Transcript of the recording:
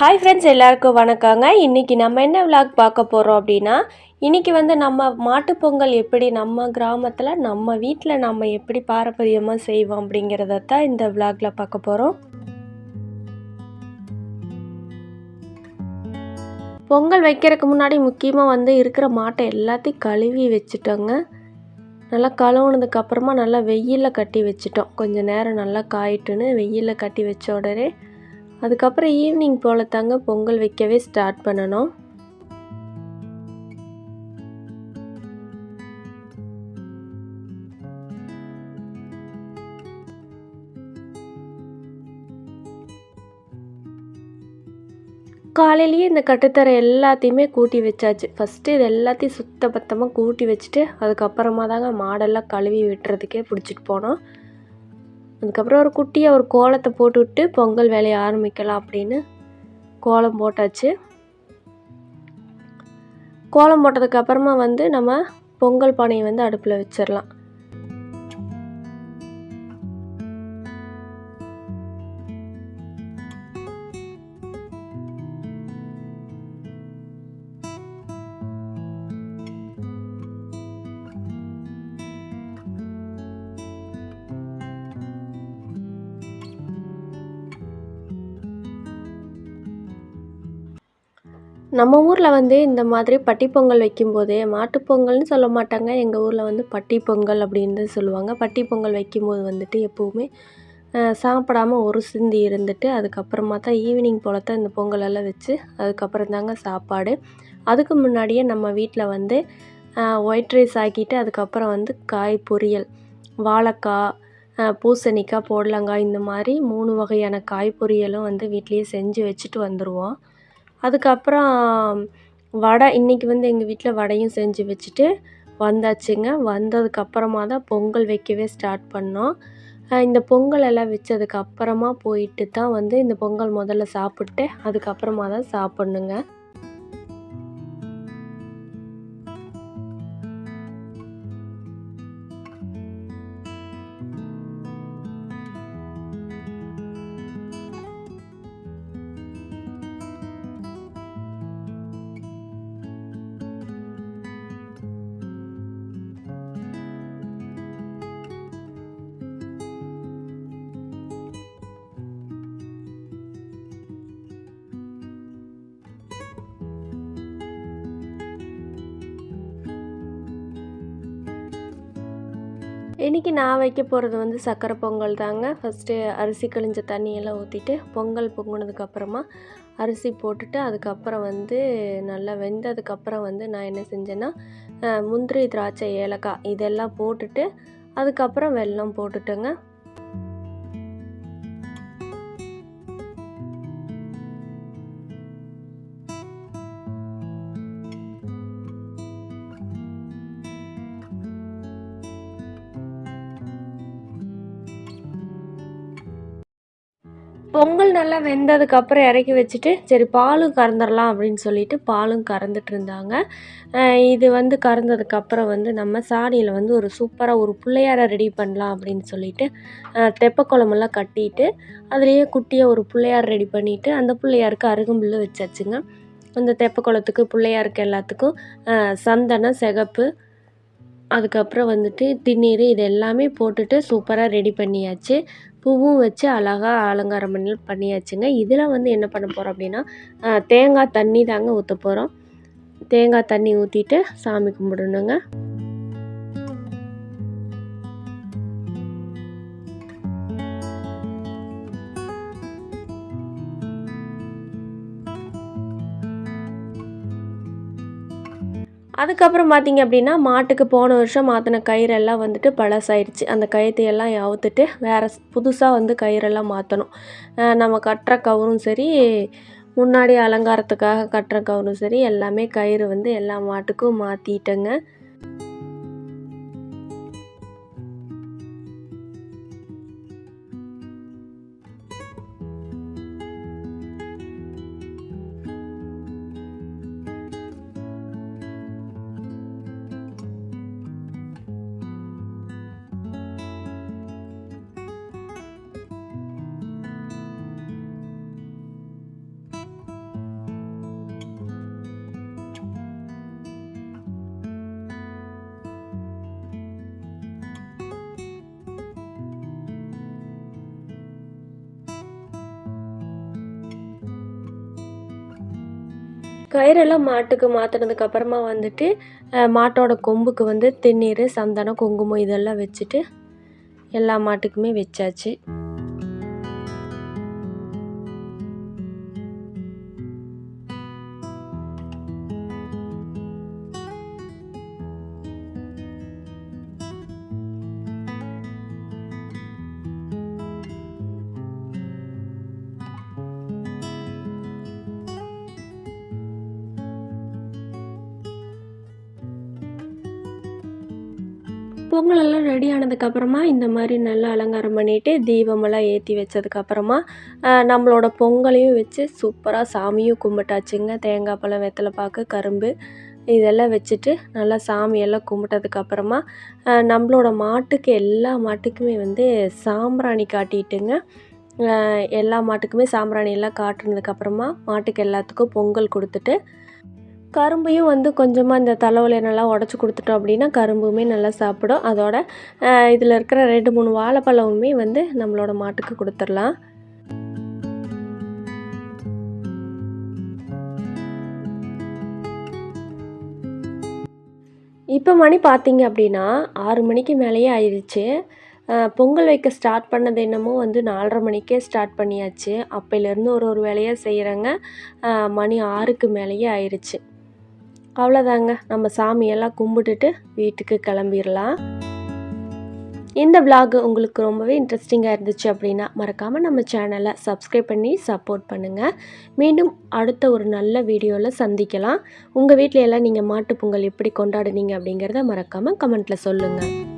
Hi friends எல்லாருக்கும் வணக்கங்க. இன்றைக்கி நம்ம என்ன விளாக் பார்க்க போகிறோம் அப்படின்னா இன்றைக்கி வந்து நம்ம மாட்டுப்பொங்கல் எப்படி நம்ம கிராமத்தில் நம்ம வீட்டில் நம்ம எப்படி பாரம்பரியமாக செய்வோம் அப்படிங்கிறத தான் இந்த விளாகில் பார்க்க போகிறோம் பொங்கல் வைக்கிறதுக்கு முன்னாடி முக்கியமாக வந்து இருக்கிற மாட்டை எல்லாத்தையும் கழுவி வச்சுட்டோங்க. நல்லா கழுவுனதுக்கப்புறமா நல்லா வெயிலில் கட்டி வச்சிட்டோம். கொஞ்சம் நேரம் நல்லா காயிட்டுன்னு வெயிலில் கட்டி வச்ச உடனே அதுக்கப்புறம் ஈவினிங் போல் தாங்க பொங்கல் வைக்கவே ஸ்டார்ட் பண்ணணும். காலையிலேயே இந்த கட்டுத்தரை எல்லாத்தையுமே கூட்டி வச்சாச்சு. ஃபஸ்ட்டு இது எல்லாத்தையும் சுத்த பத்தமாக கூட்டி வச்சுட்டு அதுக்கப்புறமா தாங்க மாடெல்லாம் கழுவி விட்டுறதுக்கே பிடிச்சிட்டு போனோம். அதுக்கப்புறம் ஒரு குட்டியாக ஒரு கோலத்தை போட்டுவிட்டு பொங்கல் வேலையை ஆரம்பிக்கலாம் அப்படின்னு கோலம் போட்டாச்சு. கோலம் போட்டதுக்கப்புறமா வந்து நம்ம பொங்கல் பானையை வந்து அடுப்பில் வச்சிடலாம். நம்ம ஊரில் வந்து இந்த மாதிரி பட்டிப்பொங்கல் வைக்கும்போது மாட்டுப்பொங்கல்னு சொல்ல மாட்டாங்க. எங்கள் ஊரில் வந்து பட்டிப்பொங்கல் அப்படின்னு தான் சொல்லுவாங்க பட்டிப்பொங்கல் வைக்கும்போது வந்துட்டு எப்போவுமே சாப்பிடாம ஒரு சிந்தி இருந்துட்டு அதுக்கப்புறமா தான் ஈவினிங் போல் தான் இந்த பொங்கலெல்லாம் வச்சு அதுக்கப்புறம் தாங்க சாப்பாடு. அதுக்கு முன்னாடியே நம்ம வீட்டில் வந்து ஒயிட் ரைஸ் ஆக்கிட்டு அதுக்கப்புறம் வந்து காய் பொரியல் வாழைக்காய் பூசணிக்காய் புடலங்காய் இந்த மாதிரி மூணு வகையான காய் பொரியலும் வந்து வீட்லேயே செஞ்சு வச்சுட்டு வந்துடுவோம் அதுக்கப்புறம் வடை இன்றைக்கி வந்து எங்கள் வீட்டில் வடையும் செஞ்சு வச்சுட்டு வந்தாச்சுங்க. வந்ததுக்கப்புறமா தான் பொங்கல் வைக்கவே ஸ்டார்ட் பண்ணோம். இந்த பொங்கல் எல்லாம் வச்சதுக்கப்புறமா போயிட்டு தான் வந்து இந்த பொங்கல் முதல்ல சாப்பிட்டு அதுக்கப்புறமா தான் சாப்பிட்ணுங்க. இன்றைக்கி நான் வைக்க போகிறது வந்து சக்கரை பொங்கல் தாங்க. ஃபஸ்ட்டு அரிசி கழிஞ்ச தண்ணியெல்லாம் ஊற்றிட்டு பொங்கல் பொங்குனதுக்கப்புறமா அரிசி போட்டுட்டு அதுக்கப்புறம் வந்து நல்லா வெந்ததுக்கப்புறம் வந்து நான் என்ன செஞ்சேன்னா முந்திரி திராட்சை ஏலக்காய் இதெல்லாம் போட்டுட்டு அதுக்கப்புறம் வெல்லம் போட்டுட்டேங்க. பொங்கல் நல்லா வெந்ததுக்கப்புறம் இறக்கி வச்சுட்டு சரி பாலும் கறந்துடலாம் அப்படின்னு சொல்லிட்டு பாலும் கறந்துட்டு இருந்தாங்க. இது வந்து கறந்ததுக்கப்புறம் வந்து நம்ம சாணியில் வந்து ஒரு சூப்பராக ஒரு பிள்ளையாரை ரெடி பண்ணலாம் அப்படின்னு சொல்லிட்டு தெப்பக்குளமெல்லாம் கட்டிட்டு அதுலேயே குட்டியாக ஒரு பிள்ளையார் ரெடி பண்ணிவிட்டு அந்த பிள்ளையாருக்கு அருகம்புல் வச்சாச்சுங்க. அந்த தெப்பக்குளத்துக்கு பிள்ளையாருக்கு எல்லாத்துக்கும் சந்தனம் சிகப்பு அதுக்கப்புறம் வந்துட்டு திருநீர் இது எல்லாமே போட்டுட்டு சூப்பராக ரெடி பண்ணியாச்சு. பூவும் வச்சு அழகாக அலங்காரம் பண்ணி பண்ணியாச்சுங்க. இதில் வந்து என்ன பண்ண போகிறோம் அப்படின்னா தேங்காய் தண்ணி தாங்க ஊற்ற போகிறோம் தேங்காய் தண்ணி ஊற்றிட்டு சாமி கும்பிடணுங்க. அதுக்கப்புறம் பார்த்திங்க அப்படின்னா மாட்டுக்கு போன வருஷம் மாற்றின கயிறெல்லாம் வந்துட்டு பழசாயிடுச்சு அந்த கயத்தையெல்லாம் அவுத்துட்டு வேறு புதுசாக வந்து கயிறெல்லாம் மாற்றணும் நம்ம கட்டுற கவரும் சரி முன்னாடி அலங்காரத்துக்காக கட்டுற கவரும் சரி எல்லாமே கயிறு வந்து எல்லா மாட்டுக்கும் மாற்றிட்டேங்க கயிறெல்லாம் மாட்டுக்கு மாற்றினதுக்கு அப்புறமா வந்துட்டு மாட்டோட கொம்புக்கு வந்து திருநீர் சந்தனம் குங்குமம் இதெல்லாம் வச்சுட்டு எல்லா மாட்டுக்குமே வச்சாச்சு. பொங்கலெல்லாம் ரெடி ஆனதுக்கப்புறமா இந்த மாதிரி நல்லா அலங்காரம் பண்ணிவிட்டு தீபமெல்லாம் ஏற்றி வச்சதுக்கப்புறமா நம்மளோட பொங்கலையும் வச்சு சூப்பராக சாமியும் கும்பிட்டாச்சுங்க. தேங்காய் பழம் வெத்தலை பாக்கு கரும்பு இதெல்லாம் வச்சுட்டு நல்லா சாமியெல்லாம் கும்பிட்டதுக்கப்புறமா நம்மளோட மாட்டுக்கு எல்லா மாட்டுக்குமே வந்து சாம்பிராணி காட்டிட்டுங்க. எல்லா மாட்டுக்குமே சாம்பிராணி எல்லாம் காட்டுனதுக்கப்புறமா மாட்டுக்கு எல்லாத்துக்கும் பொங்கல் கொடுத்துட்டு கரும்பையும் வந்து கொஞ்சமாக இந்த தலைவலியை நல்லா உடச்சி கொடுத்துட்டோம் அப்படின்னா கரும்புமே நல்லா சாப்பிடும். அதோட இதில் இருக்கிற ரெண்டு மூணு வாழைப்பழமுமே வந்து நம்மளோட மாட்டுக்கு கொடுத்துடலாம். இப்போ மணி பார்த்தீங்க அப்படின்னா ஆறு மணிக்கு மேலேயே ஆயிடுச்சு பொங்கல் வைக்க ஸ்டார்ட் பண்ணது என்னமோ வந்து நாலரை மணிக்கே ஸ்டார்ட் பண்ணியாச்சு. அப்போலேருந்து ஒரு ஒரு வேலையாக செய்கிறேங்க மணி ஆறுக்கு மேலேயே ஆயிடுச்சு அவ்வளோதாங்க நம்ம சாமியெல்லாம் கும்பிட்டுட்டு வீட்டுக்கு கிளம்பிடலாம் இந்த vlog உங்களுக்கு ரொம்பவே இன்ட்ரெஸ்டிங்காக இருந்துச்சு அப்படின்னா மறக்காமல் நம்ம சேனலை சப்ஸ்கிரைப் பண்ணி சப்போர்ட் பண்ணுங்கள் மீண்டும் அடுத்த ஒரு நல்ல வீடியோவில் சந்திக்கலாம். உங்கள் வீட்டில எல்லாம் நீங்கள் மாட்டுப் பொங்கல் எப்படி கொண்டாடுனீங்க அப்படிங்கிறத மறக்காமல் கமெண்ட்டில் சொல்லுங்கள்